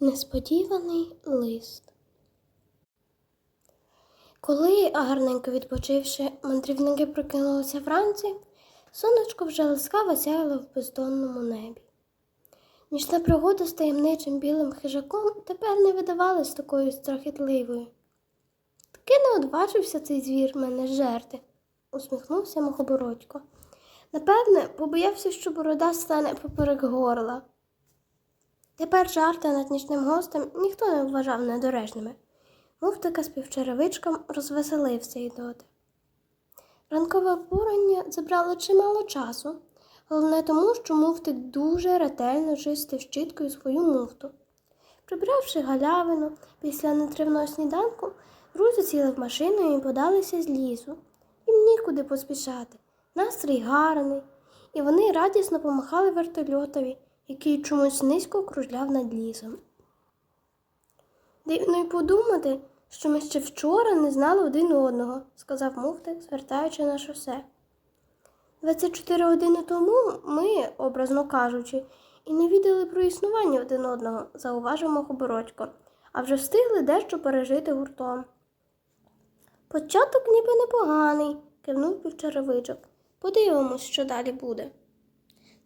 Несподіваний лист. Коли, гарненько відпочивши, мандрівники прокинулися вранці, сонечко вже ласкаво сяяло в бездонному небі. Нічна пригода з таємничим білим хижаком тепер не видавалась такою страхітливою. Таки не одважився цей звір мене жерти, усміхнувся Мохобородько. Напевне, побоявся, що борода стане поперек горла. Тепер жарти над нічним гостем ніхто не вважав недоречними. Муфтика з півчеревичком розвеселився й доти. Ранкове обурення забрало чимало часу, головне тому, що муфтик дуже ретельно чистив щіткою свою муфту. Прибравши галявину після нетривного сніданку, друзі сіли в машину і подалися з лісу. Їм нікуди поспішати. Настрій гарний, і вони радісно помахали вертольотові, який чомусь низько кружляв над лісом. Дивно й подумати, що ми ще вчора не знали один одного, сказав муфтик, звертаючи на шосе. 24 години тому ми, образно кажучи, і не відали про існування один одного, зауважив Мохобородько, а вже встигли дещо пережити гуртом. Початок ніби непоганий, кивнув півчаровичок. Подивимось, що далі буде.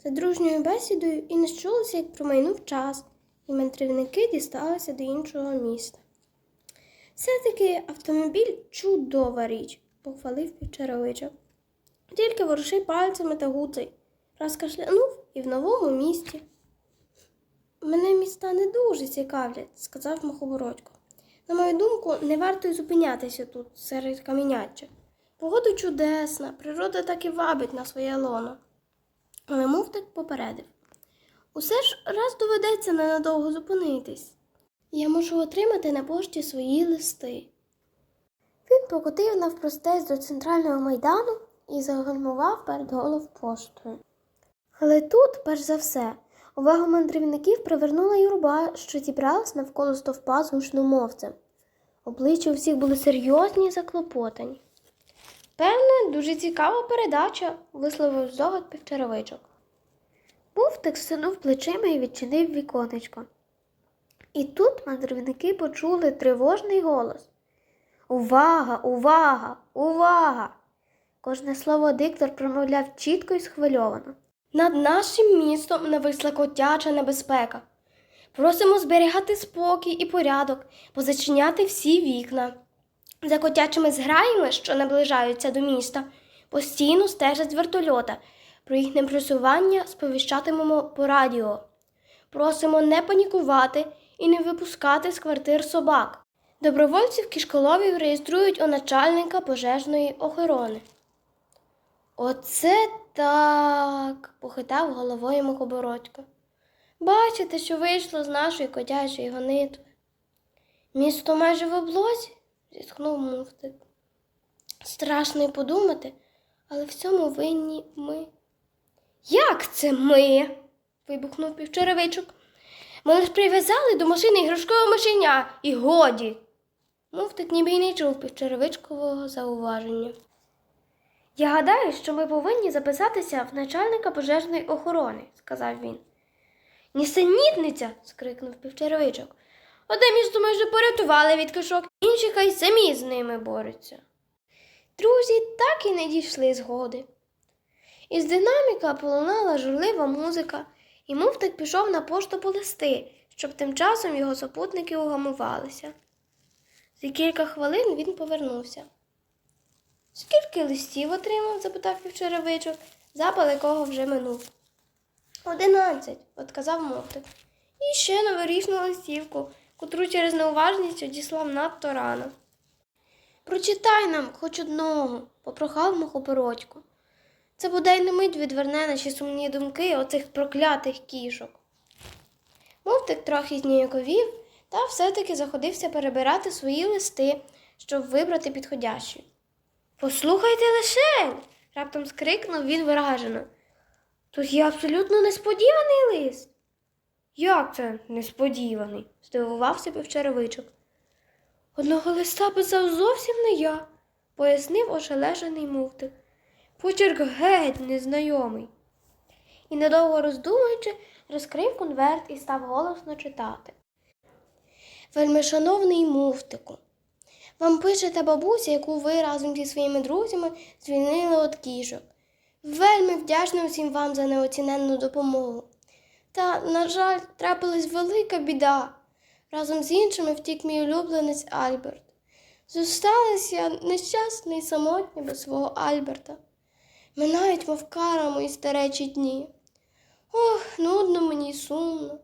За дружньою бесідою і не щулося, як промайнув час, і мандрівники дісталися до іншого міста. Все-таки автомобіль чудова річ, похвалив півчаровичок. Тільки воруши пальцями та гуцай. Раз кашлянув і в новому місті. Мене міста не дуже цікавлять, сказав Махобородько. На мою думку, не варто й зупинятися тут, серед каміняча. Погода чудесна, природа так і вабить на своє лоно. Але муфтик попередив. Усе ж раз доведеться ненадовго зупинитись. Я можу отримати на пошті свої листи. Він покотив навпростець до центрального майдану і загальмував перед головпоштою. Але тут, перш за все, увагу мандрівників привернула юрба, що зібралась навколо стовпа з гучномовцем. Обличчя у всіх були серйозні і заклопотані. Певне, дуже цікава передача, висловив здогад півчаровичок. Муфтик стинув плечима і відчинив віконечко. І тут мандрівники почули тривожний голос. Увага, увага, увага! Кожне слово диктор промовляв чітко і схвильовано. Над нашим містом нависла котяча небезпека. Просимо зберігати спокій і порядок, позачиняти всі вікна. За котячими зграями, що наближаються до міста, постійно стежать вертольота. Про їхнє просування сповіщатимемо по радіо. Просимо не панікувати і не випускати з квартир собак. Добровольців кішколовів реєструють у начальника пожежної охорони. Оце так, похитав головою Мухобородько. Бачите, що вийшло з нашої котячої гонитви. Місто майже в облозі, зітхнув муфтик. Страшно й подумати, але в цьому винні ми. Як це ми? вибухнув півчеревичок. Ми лиш прив'язали до машини іграшкове машеня і годі. Муфтик ніби й не чув півчеревичкового зауваження. Я гадаю, що ми повинні записатися в начальника пожежної охорони, сказав він. Нісенітниця. скрикнув півчеревичок. Одне місто ми вже порятували від кишок, інші хай самі з ними борються. Друзі так і не дійшли згоди. Із динаміка полунала журлива музика, і муфтик пішов на пошту по листи, щоб тим часом його супутники угамувалися. За кілька хвилин він повернувся. Скільки листів отримав? запитав півчеревичок, запал якого вже минув. Одинадцять, отказав муфтик. І ще новорічну листівку, котру через неуважність одіслав надто рано. Прочитай нам хоч одного, попрохав Мохопородько. Це бодай не мить відверне наші сумні думки оцих проклятих кішок. Мовтик трохи зніяковів, та все-таки заходився перебирати свої листи, щоб вибрати підходящі. Послухайте лише. раптом скрикнув він виражено. Тут є абсолютно несподіваний лист. Як це несподіваний? здивувався півчеревичок. Одного листа писав зовсім не я, пояснив ошелешений муфтик. Почерк геть незнайомий. І недовго роздумуючи, розкрив конверт і став голосно читати. Вельмишановний муфтику. Вам пише та бабуся, яку ви разом зі своїми друзями звільнили від кішок. Вельми вдячна усім вам за неоціненну допомогу. Та, на жаль, трапилась велика біда. Разом з іншими втік мій улюбленець Альберт. Зосталась я нещасна і самотня без свого Альберта. Минають, мов кара мої старечі дні. Ох, нудно мені й сумно.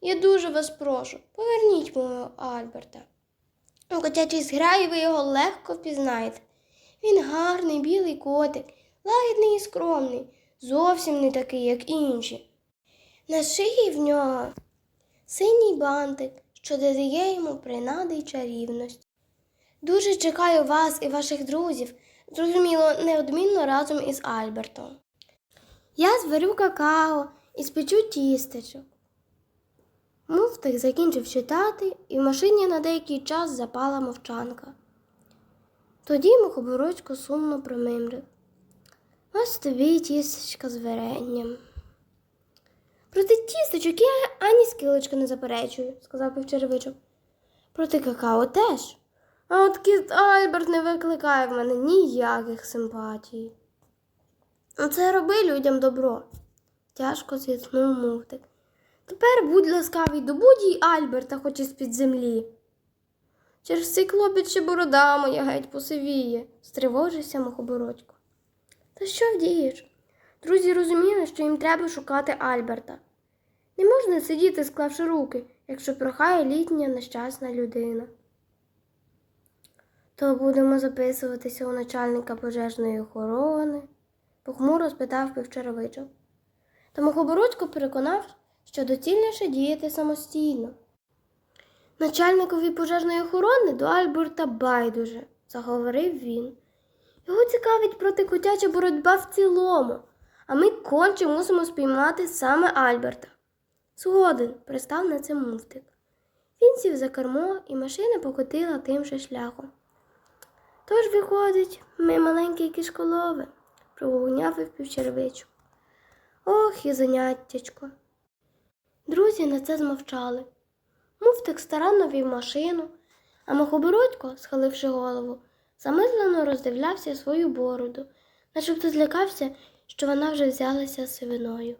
Я дуже вас прошу, поверніть мого Альберта. У котячій зграї ви його легко впізнаєте. Він гарний білий котик, лагідний і скромний, зовсім не такий, як інші. На шиї в нього синій бантик, що додає йому принади й чарівності. Дуже чекаю вас і ваших друзів, зрозуміло, неодмінно разом із Альбертом. Я зварю какао і спечу тістечок. Муфтик закінчив читати, і в машині на деякий час запала мовчанка. Тоді мухоборочко сумно промимрив. Ось тобі тістечка з варенням. Проти тістечок я ані скілочки не заперечую, сказав півчеревичок. Проти какао теж. А от кіт Альберт не викликає в мене ніяких симпатій. Оце роби людям добро, тяжко зітхнув мухтик. Тепер будь ласкавий, добудь їй Альберта, хоч із під землі. Через цей клопіт борода моя геть посивіє, стривожився мухобородько. Та що вдієш? Друзі розуміли, що їм треба шукати Альберта. Не можна сидіти, склавши руки, якщо прохає літня нещасна людина. То будемо записуватися у начальника пожежної охорони, похмуро спитав півчаровичок. Та Мухобородько переконав, що доцільніше діяти самостійно. Начальникові пожежної охорони до Альберта байдуже, заговорив він. Його цікавить протикотяча боротьба в цілому, а ми конче мусимо спіймати саме Альберта. Згоден, пристав на це муфтик. Він сів за кермо, і машина покотила тим же шляхом. Тож, виходить, ми маленькі кишколови, прогуняв півчервичу. Ох, і заняттячко. Друзі на це змовчали. Муфтик старанно вів машину, а Мохобородько, схиливши голову, замислено роздивлявся свою бороду, начебто злякався, що вона вже взялася сивиною.